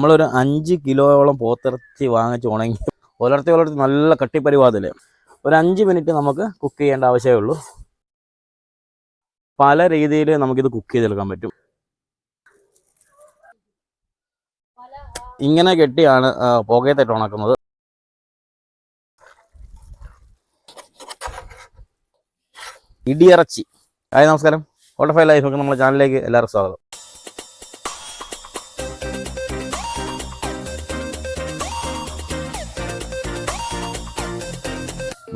നമ്മളൊരു അഞ്ച് കിലോയോളം പോത്തിറച്ചി വാങ്ങിച്ച് ഉണങ്ങി ഒലർത്തി ഒലർത്തി നല്ല കട്ടിപ്പരിവാതിൽ. ഒരു അഞ്ച് മിനിറ്റ് നമുക്ക് കുക്ക് ചെയ്യേണ്ട ആവശ്യമേ ഉള്ളൂ. പല രീതിയിൽ നമുക്കിത് കുക്ക് ചെയ്തെടുക്കാൻ പറ്റും. ഇങ്ങനെ കെട്ടിയാണ് പുകയത്തേറ്റ് ഉണക്കുന്നത്. ഇടിയിറച്ചി. ഹായ് നമസ്കാരം. ഓട്ടോഫൈ ലൈഫ് നമ്മുടെ ചാനലിലേക്ക് എല്ലാവർക്കും സ്വാഗതം.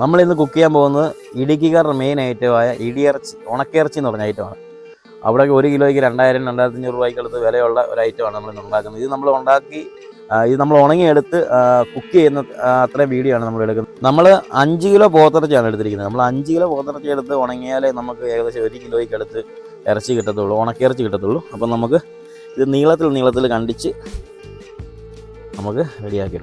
നമ്മൾ ഇന്ന് കുക്ക് ചെയ്യാൻ പോകുന്നത് ഇടുക്കിക്കാരുടെ മെയിൻ ഐറ്റമായ ഇടിയിറച്ചി ഉണക്കിയിറച്ചി എന്ന് പറഞ്ഞ ഐറ്റമാണ് അവിടെ ഒരു കിലോയ്ക്ക് രണ്ടായിരം രണ്ടായിരത്തി അഞ്ഞൂറ് രൂപയ്ക്ക് അടുത്ത് വിലയുള്ള ഒരു ഐറ്റമാണ് നമ്മൾ ഉണ്ടാക്കുന്നത്. ഇത് നമ്മൾ ഉണ്ടാക്കി ഇത് നമ്മൾ ഉണങ്ങിയെടുത്ത് കുക്ക് ചെയ്യുന്ന അത്രയും വീഡിയോ ആണ് നമ്മൾ എടുക്കുന്നത്. നമ്മൾ അഞ്ച് കിലോ പോത്തിറച്ചിയാണ് എടുത്തിരിക്കുന്നത്. നമ്മൾ അഞ്ച് കിലോ പോത്തിറച്ചി എടുത്ത് ഉണങ്ങിയാലേ നമുക്ക് ഏകദേശം ഒരു കിലോയ്ക്ക് അടുത്ത് ഇറച്ചി കിട്ടത്തുള്ളൂ ഉണക്കിയിറച്ചി കിട്ടത്തുള്ളൂ. അപ്പം നമുക്ക് ഇത് നീളത്തിൽ നീളത്തിൽ കണ്ടിച്ച് നമുക്ക് റെഡിയാക്കി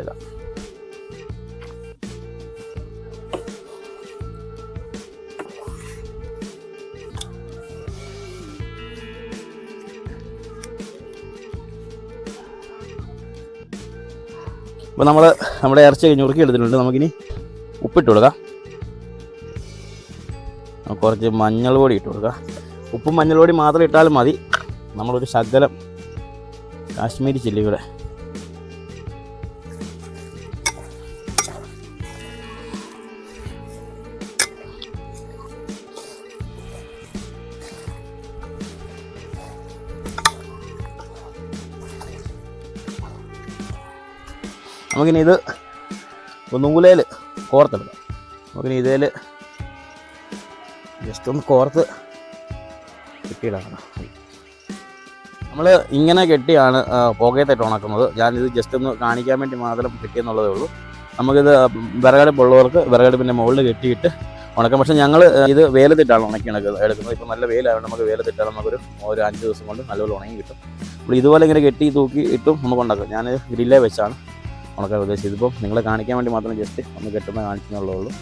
അപ്പോൾ നമ്മൾ നമ്മുടെ ഇറച്ചി കഴിഞ്ഞ് ഉറക്കി എടുത്തിട്ടുണ്ട്. നമുക്കിനി ഉപ്പിട്ട് കൊടുക്കാം. കുറച്ച് മഞ്ഞൾ പൊടി ഇട്ട് കൊടുക്കാം. ഉപ്പും മഞ്ഞൾ പൊടി മാത്രം ഇട്ടാലും മതി. നമ്മളൊരു ശകലം കാശ്മീരി ചില്ലി കൂടെ നമുക്കിനി ഇത് നൂലേൽ കോർത്തെടുക്കാം. നമുക്കിനി ഇതേൽ ജസ്റ്റ് ഒന്ന് കോർത്ത് കെട്ടിയിടാണ് നമ്മൾ ഇങ്ങനെ കെട്ടിയാണ് ആ, പുകയത്തിട്ട് ഉണക്കുന്നത്. ഞാനിത് ജസ്റ്റ് ഒന്ന് കാണിക്കാൻ വേണ്ടി മാത്രം കെട്ടിയെന്നുള്ളതേ ഉള്ളൂ. നമുക്കിത് വിറകടുപ്പുള്ളവർക്ക് വിറകടുപ്പിന്റെ മുകളിൽ കെട്ടിയിട്ട് ഉണക്കാം. പക്ഷേ ഞങ്ങൾ ഇത് വേലത്തിട്ടാണ് ഉണക്കി എടുക്കുന്നത്. എടുക്കുന്നത് ഇപ്പോൾ നല്ല വെയിലായതുകൊണ്ട് നമുക്ക് വേലത്തിട്ടാൽ നമുക്കൊരു ഒരു അഞ്ച് ദിവസം കൊണ്ട് നല്ലപോലെ ഉണങ്ങി കിട്ടും. അപ്പോൾ ഇതുപോലെ ഇങ്ങനെ കെട്ടി തൂക്കി ഇട്ടും നമുക്ക് ഉണ്ടാക്കാം. ഞാൻ ഗ്രില്ലേ വെച്ചാണ്. ഉണക്കാൻ ഉദ്ദേശിച്ചത്. ഇതിപ്പം നിങ്ങളെ കാണിക്കാൻ വേണ്ടി മാത്രം ജസ്റ്റ് ഒന്ന് കെട്ടുന്ന കാണിക്കുന്നുള്ളൂ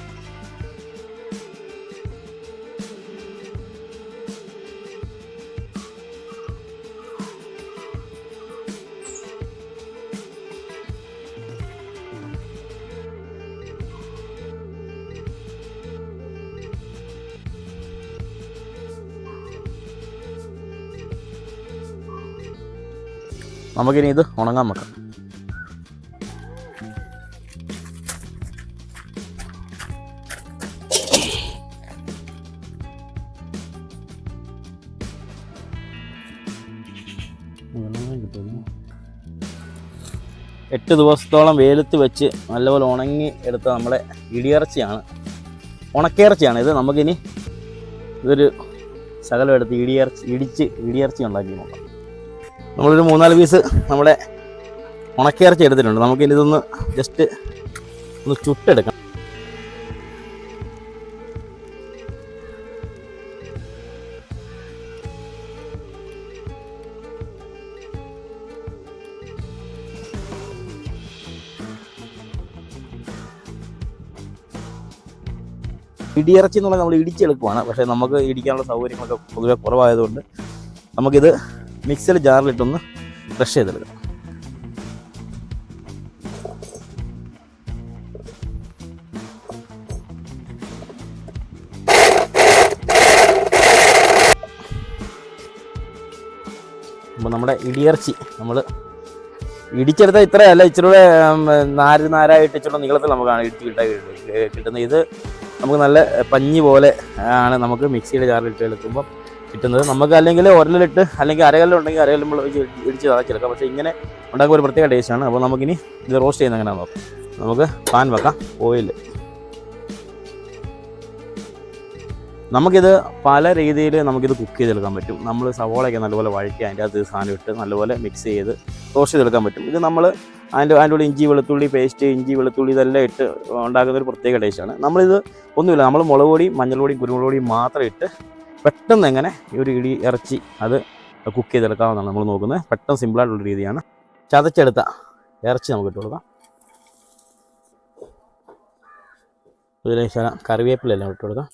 നമുക്കിനി ഇത് ഉണങ്ങാൻ വെക്കാം. എട്ട് ദിവസത്തോളം വെയിലത്ത് വെച്ച് നല്ലപോലെ ഉണങ്ങി എടുത്ത നമ്മുടെ ഇടിയിറച്ചിയാണ്. ഉണക്കിയിറച്ചിയാണ് ഇത്. നമുക്കിനി ഇതൊരു ശകലം എടുത്ത് ഇടിയിറച്ചി ഇടിച്ച് ഇടിയിറച്ചി ഉണ്ടാക്കി നോക്കാം. നമ്മളൊരു മൂന്നാൽ പീസ് നമ്മുടെ ഉണക്കിയിറച്ചി എടുത്തിട്ടുണ്ട്. നമുക്കിനി ഇതൊന്ന് ജസ്റ്റ് ഒന്ന് ചുട്ടെടുക്കാം. ഇടിയിറച്ചി എന്നുള്ളത് നമ്മൾ ഇടിച്ചെടുക്കുവാണ്. പക്ഷേ നമുക്ക് ഇടിക്കാനുള്ള സൗകര്യങ്ങളൊക്കെ പൊതുവെ കുറവായതുകൊണ്ട് നമുക്കിത് മിക്സിൽ ജാറിലിട്ടൊന്ന് ക്രഷ് ചെയ്തെടുക്കാം. അപ്പോൾ നമ്മുടെ ഇടിയിറച്ചി നമ്മൾ ഇടിച്ചെടുത്ത ഇത്രയല്ല ഇച്ചിരി കൂടെ ഉം, നാര് നാരായിട്ട് ഇച്ചിരി നീളത്തിൽ നമുക്കാണ് ഇടിച്ച് കിട്ടാൻ കിട്ടുന്നത്. ഇത് നമുക്ക് നല്ല പഞ്ഞി പോലെ ആണ് നമുക്ക് മിക്സിയുടെ ജാറിലിട്ട് എടുക്കുമ്പോൾ കിട്ടുന്നത്. നമുക്ക് അല്ലെങ്കിൽ ഉരലിലിട്ട് അല്ലെങ്കിൽ അരകല്ലുണ്ടെങ്കിൽ അരകല്ലും വെച്ച് ഇടിച്ച് തളച്ചെടുക്കാം പക്ഷേ ഇങ്ങനെ ഉണ്ടാക്കുമ്പോൾ ഒരു പ്രത്യേക ടേസ്റ്റാണ് അപ്പോൾ നമുക്കിനി ഇത് റോസ്റ്റ് ചെയ്യുന്ന എങ്ങനെയാണെന്ന് നോക്കാം. നമുക്ക് പാൻ വെക്കാം ഓയിൽ നമുക്കിത് പല രീതിയിൽ നമുക്കിത് കുക്ക് ചെയ്തെടുക്കാൻ പറ്റും. നമ്മൾ സവോളയൊക്കെ നല്ലപോലെ വഴറ്റി അതിന്റെ അകത്ത് സാധനം ഇട്ട് നല്ലപോലെ മിക്സ് ചെയ്ത് റോസ്റ്റ് ചെയ്തെടുക്കാൻ പറ്റും. ഇത് നമ്മൾ അതിന്റെ അതിന്റെ കൂടെ ഇഞ്ചി വെളുത്തുള്ളി പേസ്റ്റ് ഇഞ്ചി വെളുത്തുള്ളി ഇതെല്ലാം ഇട്ട് ഉണ്ടാക്കുന്ന ഒരു പ്രത്യേക ടേസ്റ്റാണ് നമ്മളിത് ഒന്നുമില്ല നമ്മൾ മുളക് പൊടി മഞ്ഞൾപൊടി കുരുമുളക് പൊടി മാത്രം ഇട്ട് പെട്ടെന്ന് എങ്ങനെ ഒരു ഇടി ഇറച്ചി അത് കുക്ക് ചെയ്തെടുക്കാമെന്നാണ് നമ്മൾ നോക്കുന്നത്. പെട്ടെന്ന് സിമ്പിളായിട്ടുള്ള രീതിയാണ്. ചതച്ചെടുത്ത ഇറച്ചി നമുക്ക് ഇട്ട് കൊടുക്കാം. ഇതിലെ കറിവേപ്പിലെല്ലാം ഇട്ട് കൊടുക്കാം.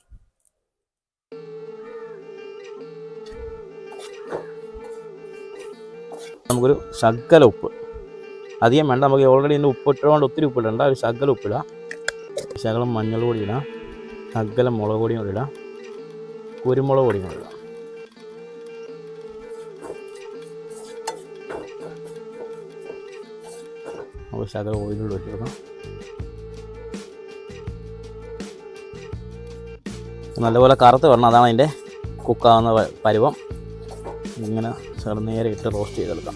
നമുക്കൊരു ശകല ഉപ്പ്. അധികം വേണ്ട നമുക്ക് ഓൾറെഡി ഇതിന്റെ ഉപ്പിട്ടുകൊണ്ട് ഒത്തിരി ഉപ്പിടണ്ട ഒരു ശകലം ഉപ്പിടുക ശകലം മഞ്ഞൾ പൊടി ഇടാം ശകലം മുളക് പൊടിയും കൂടി ഇടാം കുരുമുളക് പൊടിയും കൂടി ഇടാം. നമുക്ക് ശകലം ഓയിലൂടെ വെച്ചെടുക്കാം നല്ലപോലെ കറുത്ത് വരണം അതാണ് അതിന്റെ കുക്കാവുന്ന പരുവം. ഇങ്ങനെ ചെറുനേരെ ഇട്ട് റോസ്റ്റ് ചെയ്തെടുക്കാം.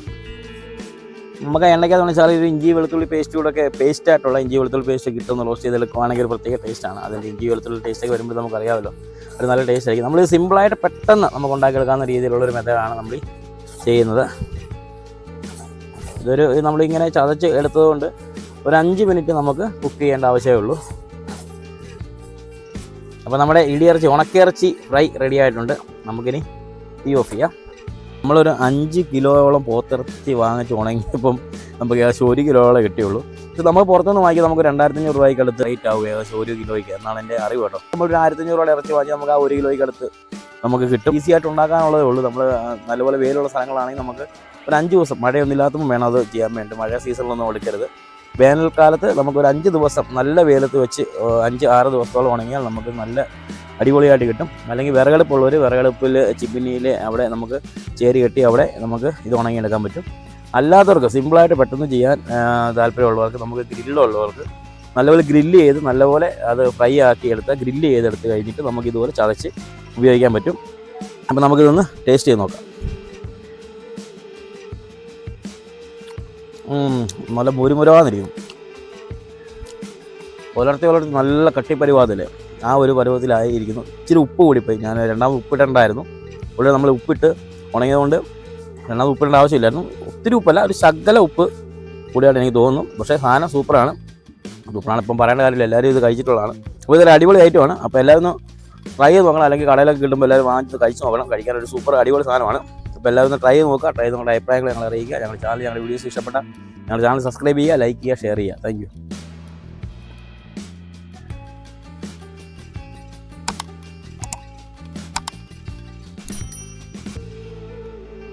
നമുക്ക് എണ്ണയ്ക്കകത്ത് വെച്ചാൽ ഒരു ഇഞ്ചി വെളുത്തുള്ളി പേസ്റ്റ് കൂടെ ഒക്കെ പേസ്റ്റ് ആയിട്ടുള്ള ഇഞ്ചി വെളുത്തുള്ളി പേസ്റ്റ് കിട്ടുമെന്ന് റോസ്റ്റ് ചെയ്തെടുക്കുവാണെങ്കിൽ ഒരു പ്രത്യേക ടേസ്റ്റാണ് അതിന്റെ ഇഞ്ചി വെളുത്തുള്ളി ടേസ്റ്റ് ഒക്കെ വരുമ്പോൾ നമുക്കറിയാമല്ലോ ഒരു നല്ല ടേസ്റ്റ് ആയിരിക്കും. നമ്മൾ സിമ്പിളായിട്ട് പെട്ടെന്ന് നമുക്ക് ഉണ്ടാക്കിയെടുക്കാവുന്ന രീതിയിലുള്ളൊരു മെത്തേഡാണ് നമ്മൾ ചെയ്യുന്നത്. ഇതൊരു ഇത് നമ്മളിങ്ങനെ ചതച്ച് എടുത്തതുകൊണ്ട് ഒരു അഞ്ച് മിനിറ്റ് നമുക്ക് കുക്ക് ചെയ്യേണ്ട ആവശ്യമേ ഉള്ളൂ. അപ്പോൾ നമ്മുടെ ഇടിയിറച്ചി ഉണക്കിയിറച്ചി ഫ്രൈ റെഡി ആയിട്ടുണ്ട്. നമുക്കിനി ഈ ഓഫ് ചെയ്യാം. നമ്മളൊരു അഞ്ച് കിലോയോളം പോത്തിറച്ചി വാങ്ങിച്ച് ഉണങ്ങിയപ്പം നമുക്ക് ഏകദേശം ഒരു കിലോയോളം കിട്ടിയുള്ളൂ. ഇത് നമ്മൾ പുറത്തുനിന്ന് വാങ്ങിക്കുക നമുക്ക് രണ്ടായിരത്തി അഞ്ഞൂറ് രൂപയ്ക്ക് അടുത്ത് റേറ്റ് ആവും ഏകദേശം ഒരു കിലോയ്ക്ക് എന്നാണ് എന്റെ അറിവ് കേട്ടോ. നമ്മൾ ആയിരത്തി അഞ്ഞൂറ് രൂപയുടെ ഇറച്ചി വാങ്ങി നമുക്ക് ആ ഒരു കിലോയ്ക്ക് അടുത്ത് നമുക്ക് കിട്ടും. ഈസി ആയിട്ട് ഉണ്ടാക്കാനുള്ളതേ ഉള്ളൂ. നമ്മൾ നല്ലപോലെ വെയിലുള്ള സ്ഥലങ്ങളാണെങ്കിൽ നമുക്ക് ഒരു അഞ്ച് ദിവസം മഴയൊന്നും ഇല്ലാത്തപ്പോൾ വേണം അത് ചെയ്യാൻ വേണ്ടി. മഴ സീസണിലൊന്നും എടുക്കരുത് വേനൽക്കാലത്ത് നമുക്കൊരു അഞ്ച് ദിവസം നല്ല വെയിലത്ത് വെച്ച് അഞ്ച് ആറ് ദിവസത്തോളം ഉണങ്ങിയാൽ നമുക്ക് നല്ല അടിപൊളിയായിട്ട് കിട്ടും. അല്ലെങ്കിൽ വിറകടുപ്പുള്ളവർ വിറകടുപ്പിൽ ചിപ്പിനിയിൽ അവിടെ നമുക്ക് ചേരി കെട്ടി അവിടെ നമുക്ക് ഇത് ഉണങ്ങിയെടുക്കാൻ പറ്റും. അല്ലാത്തവർക്ക് സിമ്പിളായിട്ട് പെട്ടെന്ന് ചെയ്യാൻ താല്പര്യമുള്ളവർക്ക് നമുക്ക് ഗ്രില്ലുള്ളവർക്ക് നല്ലപോലെ ഗ്രില്ല് ചെയ്ത് നല്ലപോലെ അത് ഫ്രൈ ആക്കി എടുത്ത് ഗ്രില്ല് ചെയ്തെടുത്ത് കഴിഞ്ഞിട്ട് നമുക്ക് ഇതുപോലെ ചതച്ച് ഉപയോഗിക്കാൻ പറ്റും. അപ്പോൾ നമുക്കിതൊന്ന് ടേസ്റ്റ് ചെയ്ത് നോക്കാം. നല്ല മുരുമുരവാന്നിരിക്കുന്നു പുലർത്തി പുലർത്തി നല്ല കട്ടിപ്പരുവാതില്ലേ ആ ഒരു പരുവത്തിലായിരിക്കുന്നു. ഇച്ചിരി ഉപ്പ് കൂടിപ്പോയി. ഞാൻ രണ്ടാമത് ഉപ്പിട്ടുണ്ടായിരുന്നു ഉള്ളിൽ നമ്മൾ ഉപ്പിട്ട് ഉണങ്ങിയതുകൊണ്ട് രണ്ടാമത് ഉപ്പിടേണ്ട ആവശ്യമില്ലായിരുന്നു. ഒത്തിരി ഉപ്പല്ല ഒരു ശകല ഉപ്പ് കൂടിയായിട്ട് എനിക്ക് തോന്നുന്നു. പക്ഷേ സാധനം സൂപ്പറാണ്. സൂപ്പറാണ്. ഇപ്പം പറയേണ്ട കാര്യമില്ല. എല്ലാവരും ഇത് കഴിച്ചിട്ടുള്ളതാണ്. അപ്പോൾ ഇതൊരു അടിപൊളി ഐറ്റമാണ്. അപ്പോൾ എല്ലാവരും ഒന്ന് ട്രൈ ചെയ്ത് നോക്കണം. അല്ലെങ്കിൽ കടയിലൊക്കെ കിട്ടുമ്പോൾ എല്ലാവരും വാങ്ങിച്ച് കഴിച്ച് നോക്കണം. കഴിക്കാൻ ഒരു സൂപ്പർ അടിപൊളി സാധനമാണ്. അപ്പോൾ എല്ലാവരും ഒന്ന് ട്രൈ ചെയ്ത് നോക്കുക. ട്രൈ ചെയ്ത് നിങ്ങളുടെ അഭിപ്രായങ്ങൾ ഞങ്ങൾ അറിയിക്കുക. ഞങ്ങളുടെ ചാനൽ ഞങ്ങളുടെ വീഡിയോസ് ഇഷ്ടപ്പെട്ട ഞങ്ങളുടെ ചാനൽ സബ്സ്ക്രൈബ് ചെയ്യുക ലൈക്ക് ചെയ്യുക ഷെയർ ചെയ്യുക. താങ്ക്